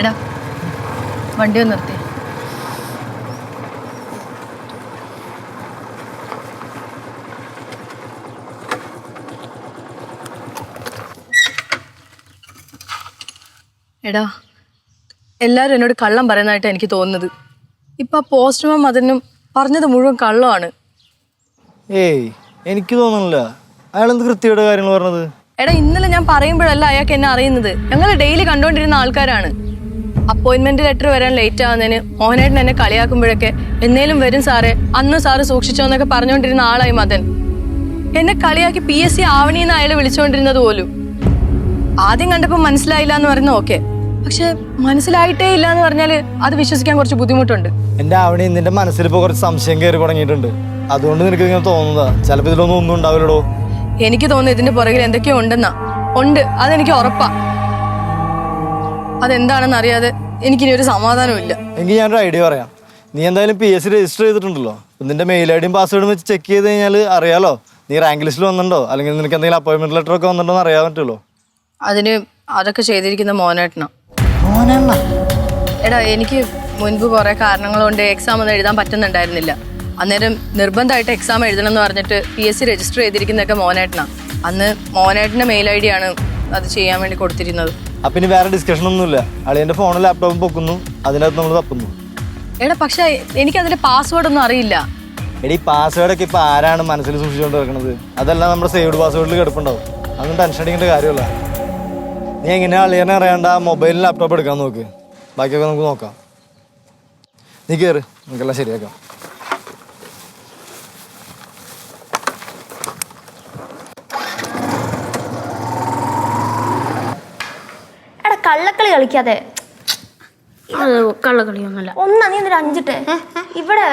എടാ വണ്ടി ഒന്ന് നിർത്തി. എടാ എല്ലാവരും എന്നോട് കള്ളം പറയുന്നതായിട്ട് എനിക്ക് തോന്നുന്നത്. ഇപ്പം ആ പോസ്റ്റ്മാൻ അതിനും പറഞ്ഞത് മുഴുവൻ കള്ളമാണ്. ഏയ് എനിക്ക് തോന്നുന്നില്ല. അയാൾ എന്ത് കൃത്യയുടെ കാര്യങ്ങൾ പറഞ്ഞത്? എടാ ഇന്നലെ ഞാൻ പറയുമ്പോഴല്ല അയാൾക്ക് എന്നെ അറിയുന്നത്. ഞങ്ങൾ ഡെയിലി കണ്ടുകൊണ്ടിരുന്ന ആൾക്കാരാണ്. അപ്പോയിന്റ്മെന്റ് ലെറ്റർ വരാൻ ലേറ്റ് ആവുന്നതിന് മോഹനേട്ടൻ എന്നെ കളിയാക്കുമ്പോഴൊക്കെ എന്നേലും വരും സാറേ. അന്ന് സാറ് സൂക്ഷിച്ചോ എന്നൊക്കെ പറഞ്ഞുകൊണ്ടിരുന്ന ആളായി മദൻ എന്നെ കളിയാക്കി പി എസ് സി ആവണിന്ന് അയാൾ വിളിച്ചുകൊണ്ടിരുന്നത് പോലും. ആദ്യം കണ്ടപ്പോൾ മനസ്സിലായില്ല എന്ന് പറയുന്ന ഓക്കെ പക്ഷെ മനസ്സിലായിട്ടേ ഇല്ല എന്ന് പറഞ്ഞാൽ അത് വിശ്വസിക്കാൻ കുറച്ച് ബുദ്ധിമുട്ടുണ്ട്. എന്റെ ആവണി നിന്റെ മനസ്സിൽ ഇപ്പോൾ കുറച്ച് സംശയം കയറി തുടങ്ങിയിട്ടുണ്ട്. അതുകൊണ്ട് നിനക്ക് ഇങ്ങനെ തോന്നുന്നതാ. ചിലപ്പോൾ ഇതിലൊന്നും ഒന്നും ഉണ്ടാവില്ലടോ. എനിക്ക് തോന്നുന്നു ഇതിന്റെ പുറകിൽ എന്തൊക്കെയോ ഉണ്ടെന്നാ. ഉണ്ട്. അതെനിക്ക് ഉറപ്പാ. അതെന്താണെന്ന് അറിയാതെ എനിക്കിനി ഒരു സമാധാനമില്ല എങ്കിൽ ഞാനൊരു ഐഡിയ പറയാം. നീ എന്തായാലും പി എസ് സി രജിസ്റ്റർ ചെയ്തിട്ടുണ്ടല്ലോ? നിന്റെ മെയിൽ ഐ ഡിയും പാസ്വേഡും വെച്ച് ചെക്ക് ചെയ്ത് കഴിഞ്ഞാൽ അറിയാലോ? നീ റാങ്ക് ലിസ്റ്റിൽ വന്നിട്ടുണ്ടോ? അല്ലെങ്കിൽ നിനക്ക് എന്തെങ്കിലും അപ്പോയിന്റ്മെന്റ് ലെറ്റർ ഒക്കെ വന്നിട്ടുണ്ടോ എന്ന് അറിയാൻ പറ്റുമല്ലോ? അതിന് അതൊക്കെ ചെയ്തിരിക്കുന്ന മോനേട്ടനാ. എടാ എനിക്ക് മുൻപ് കുറെ കാരണങ്ങൾ കൊണ്ട് എക്സാം ഒന്നും എഴുതാൻ പറ്റുന്നുണ്ടായിരുന്നില്ല. അന്നേരം നിർബന്ധമായിട്ട് എക്സാം എഴുതണം എന്ന് പറഞ്ഞിട്ട് പി എസ് സി രജിസ്റ്റർ ചെയ്തിരിക്കുന്നതൊക്കെ മോനേട്ടനാണ് അന്ന് മോനേട്ടന്റെ മെയിൽ ഐ ഡിയാണ് അത് ചെയ്യാൻ വേണ്ടി കൊടുത്തിരുന്നത്. അപ്പം ഇനി വേറെ ഡിസ്കഷൻ ഒന്നുമില്ല. അളിയന്റെ ഫോണും ലാപ്ടോപ്പും പൊക്കുന്നു. അതിനകത്ത് നമ്മൾ തപ്പുന്നു. എടാ പക്ഷെ എനിക്ക് അതിന്റെ പാസ്വേഡ് ഒന്നും അറിയില്ല. എടി പാസ്വേഡ് ഒക്കെ ഇപ്പൊ ആരാണ് മനസ്സിൽ സൂക്ഷിച്ചുകൊണ്ട് വെക്കുന്നത് അതെല്ലാം നമ്മുടെ സേവ്ഡ് പാസ്വേഡിൽ കിടപ്പുണ്ടാവും. അതൊന്നും ടെൻഷൻ അടിക്കേണ്ട കാര്യമല്ല. നീ എങ്ങനെ അളിയനെ അറിയാണ്ട് ആ മൊബൈലിൽ ലാപ്ടോപ്പ് എടുക്കാൻ നോക്ക്? ബാക്കിയൊക്കെ നമുക്ക് നോക്കാം. നീ കയറ് നമുക്കെല്ലാം ശരിയാക്കാം. കള്ളക്കളി കളിക്കാതെ. കള്ളക്കളിയൊന്നുമല്ല. ഒന്നാ നീ എന്തൊരു അഞ്ചിട്ടെ? ഇവിടെ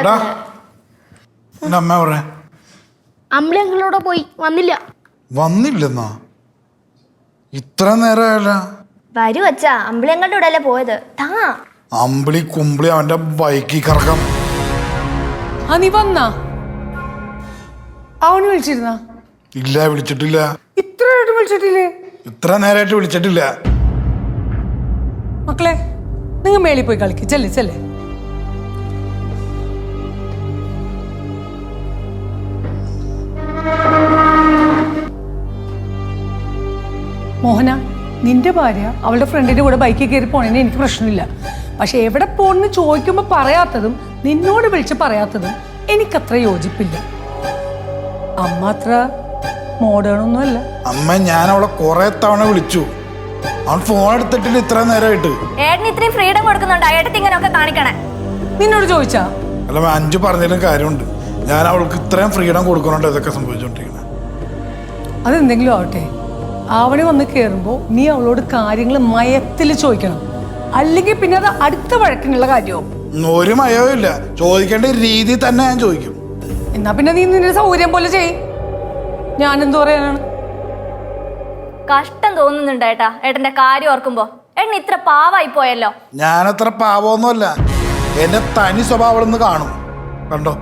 അമ്മ പറയാ അമ്പിളി പോയി. വന്നില്ല. വന്നില്ലെന്നാ? ഇത്ര നേരമല്ല വരൂ അച്ഛാ അമ്പിളിയങ്ങളുടെ കൂടെ അല്ലേ പോയത്. താ. അമ്പിളി കുമ്പിളി അവന്റെ ബൈക്കിൽ കറക്കം ആ നീ വന്നാ? അവന് വിളിച്ചിരുന്ന? ഇല്ല വിളിച്ചിട്ടില്ല. ഇത്രയായിട്ട് വിളിച്ചിട്ടില്ലേ? ഇത്ര നേരമായിട്ട് വിളിച്ചിട്ടില്ല. മക്കളെ നിങ്ങൾ മേളിൽ പോയി കളിക്ക്. ചെല്ലേ ചെല്ലേ. മോഹന നിന്റെ ഭാര്യ അവളുടെ ഫ്രണ്ടിന്റെ കൂടെ ബൈക്കിൽ കയറി പോണേന് എനിക്ക് പ്രശ്നമില്ല. പക്ഷെ എവിടെ പോണെന്ന് ചോദിക്കുമ്പോൾ പറയാത്തതും നിന്നോട് വിളിച്ച് പറയാത്തതും എനിക്കത്ര യോജിപ്പില്ല. അമ്മ അത്ര മോഡേൺ ഒന്നുമല്ല അമ്മ ഞാൻ അവളെ കുറെ തവണ വിളിച്ചു. അവൻ ഫോൺ എടുത്തിട്ടില്ല ഇത്ര നേരമായിട്ട് ഏട്ടന് ഇത്രയും ഫ്രീഡം കൊടുക്കുന്നുണ്ട്? ഏട്ടത്തി ഇങ്ങനെയൊക്കെ കാണിക്കണേ. നിന്നോട് ചോദിച്ചാ? അല്ല അഞ്ചു പറഞ്ഞതിലും കാര്യമുണ്ട്. ഞാൻ അവൾക്ക് ഇത്രയും ഫ്രീഡം കൊടുക്കുന്നുണ്ട് ഇതൊക്കെ സംഭവിച്ചുകൊണ്ടിരിക്കുന്നത് അതെന്തെങ്കിലും ആവട്ടെ. ആവണി വന്ന് കയറുമ്പോൾ നീ അവളോട് കാര്യങ്ങൾ മയത്തിൽ ചോദിക്കണം. അല്ലെങ്കിൽ പിന്നെ അത് അടുത്ത വഴക്കിനുള്ള കാര്യവും. ഒരു മയവും ഇല്ല. ചോദിക്കേണ്ട രീതി തന്നെ ഞാൻ ചോദിക്കും. എന്നാ പിന്നെ നീ നിന്റെ സൗകര്യം പോലെ ചെയ്. എന്തു പറയാനാണ്? കഷ്ടം തോന്നുന്നുണ്ട് ഏട്ടാ ഏട്ടന്റെ കാര്യം ഓർക്കുമ്പോ. ഏട്ടൻ ഇത്ര പാവായി പോയല്ലോ. ഞാനത്ര പാവമൊന്നുമല്ല എന്റെ തനി സ്വഭാവം കാണും. കണ്ടോ?